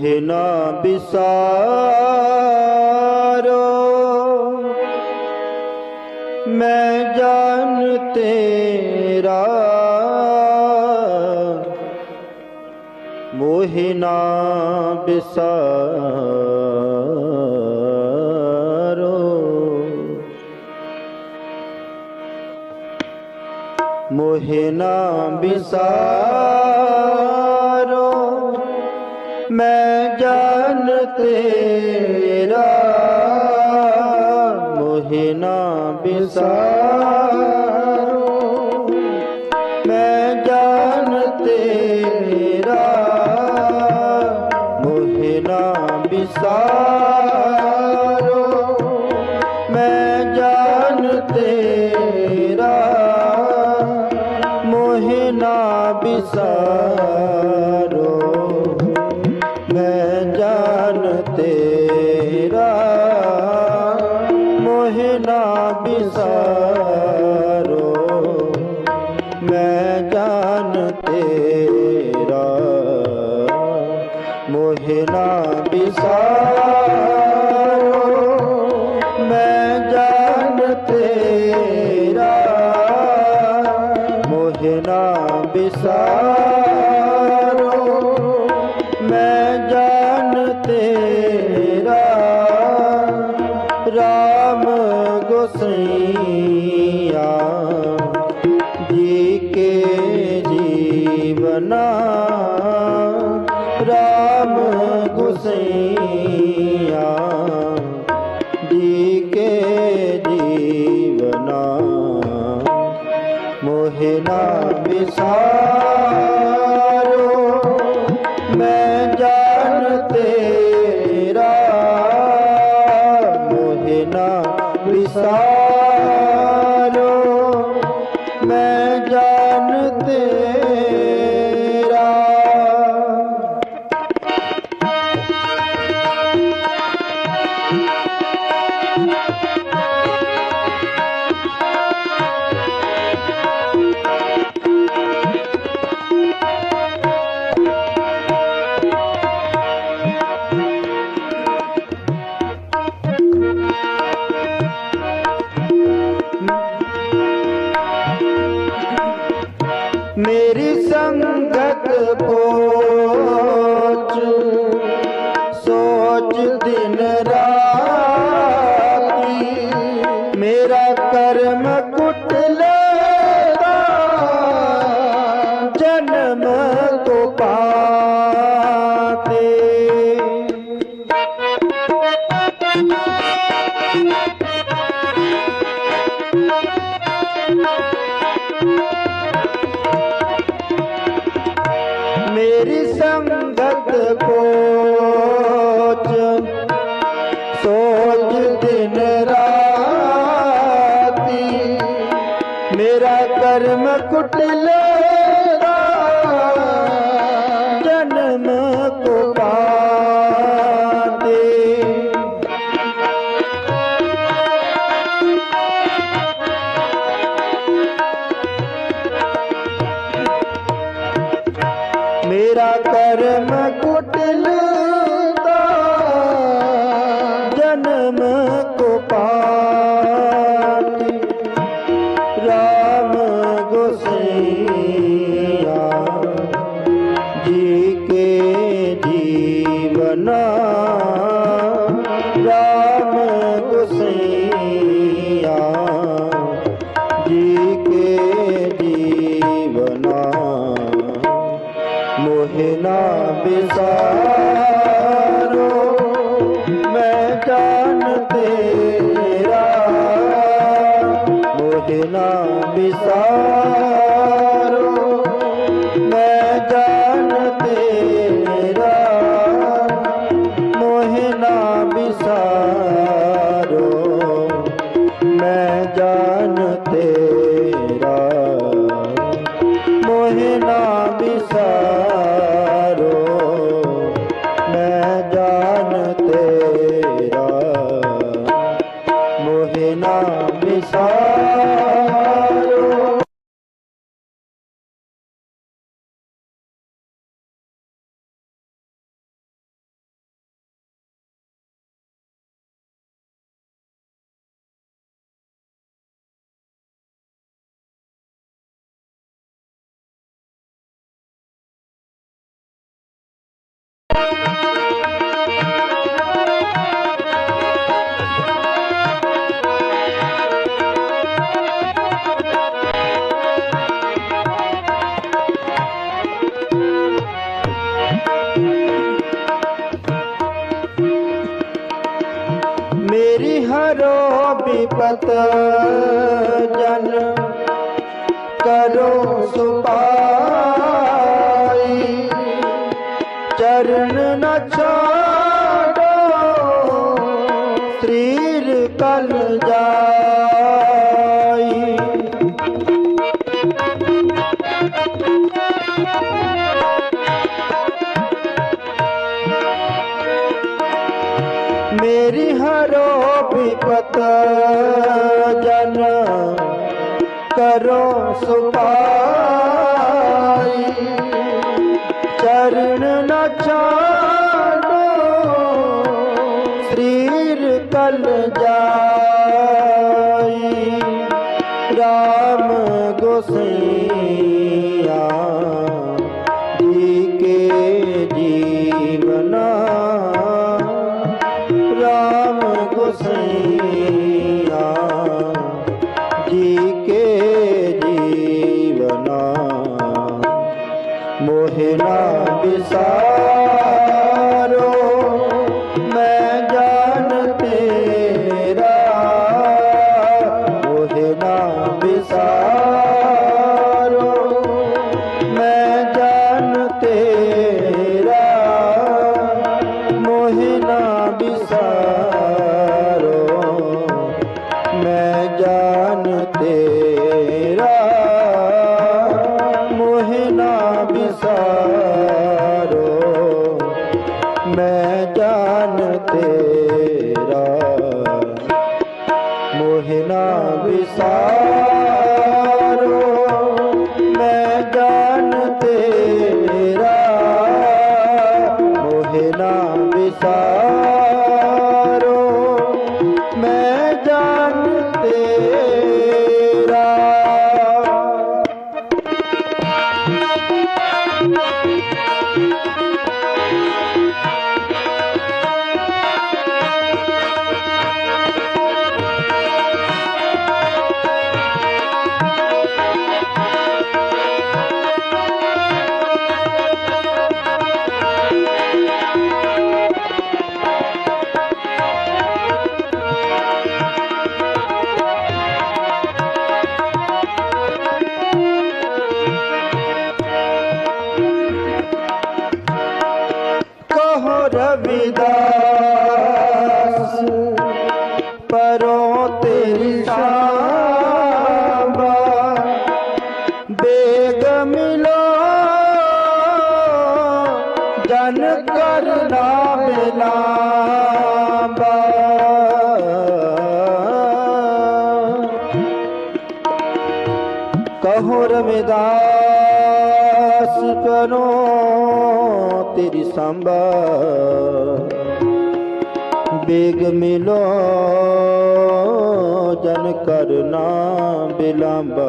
ਮੋਹਿ ਨਾ ਬਿਸਾਰੋ ਮੈਂ ਜਾਣ ਤੇਰਾ ਮੋਹਿ ਨਾ ਬਿਸਾਰੋ ਮੋਹਿ ਨਾ ਬਿਸਾਰੋ ਮੈਂ ਜਾਨ ਤੇਰਾ ਮੋਹਿ ਨਾ ਮੈਂ ਜਾਨ ਤੇਰਾ ਮੋਹਿ ਨਾ ਮੈਂ ਜਾਨ ਤੇਰਾ ਮੋਹਿ ਨਾ ਬਿਸਾਰੋ ਵਿਸਾਰੋ ਮੈਂ ਜਾਣ ਤੇਰਾ। ਮੇਰੀ ਸੰਗਤ ਪੋਚ ਸੋਚ ਦਿਨ ਰਾਤੀ ਮੇਰਾ ਕਰਮ ਕੁਟਲੇ ਮੋਹਿ ਨਾ ਬਿਸਾਰੋ ਮੈਂ ਜਾਣ ਤੇਰਾ। ਮੋਹਿਨਾ ਬਿਸਾਰੋ ਮੈਂ ਜਾਣ ਤੇਰਾ। ਮੋਹਿ ਨਾ ਬਿਸਾਰੋ ਮੇਰੀ ਹਰੋ ਵਿਪਤ ਜਨ ਕਰੋ ਸੁਪਾ ਕਰੋ ਸੁਪਾਈ। ਚਰਨ ਨ ਛਾੜੋ ਸਰੀਰ ਕਲ ਜਾਈ। ਰਾਮ ਗੋਸਈਆ ਤੇਰਾ ਮੋਹ ਨਾ ਪਰੋ ਤੇਰੀ ਸ਼ਾਬਾ ਬੇਗ ਮਿਲੋ। ਜਨ ਕਰਨਾ ਬਿਲਾਬਾ ਕਹੋ ਰਵਿਦਾਸ ਕਰੋ ਤੇਰੀ ਸੰਭਾ ਬੇਗ ਮਿਲੋ, ਜਨ ਕਰਨਾ ਬਿਲੰਬਾ।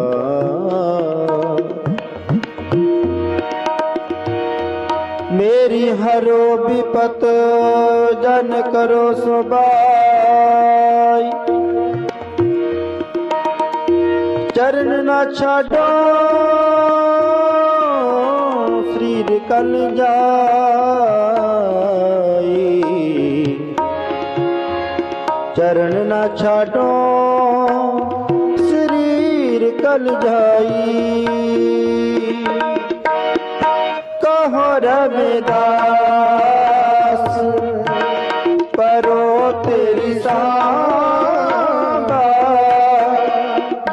ਮੇਰੀ ਹਰੋ ਵਿਪਤ, ਜਨ ਕਰੋ ਸੁਬਾਈ। ਚਰਨ ਨਾ ਛਾਡੋ, ਸਰੀਰ ਕਲ ਜਾਈ। ਨਾ ਛਾਡੋ। ਸਰੀਰ ਕਲ ਜਾਈ। ਕਹੋ ਰਵਿਦਾਸ ਪਰੋ ਤੇਰੀ ਸਾਂਭਾ।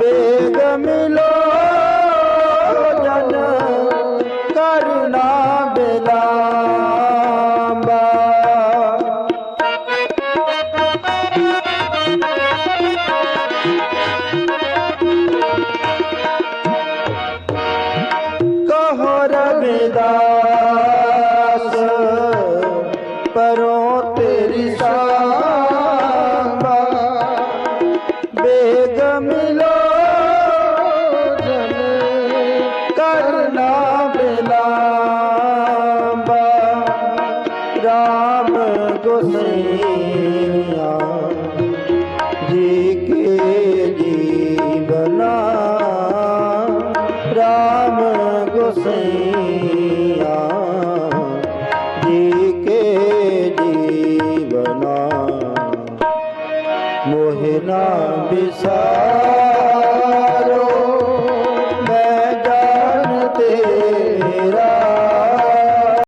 ਬੇਗ ਮਿਲੋ ਜਨ ਕਰੁਣਾ सैया जी के जीवना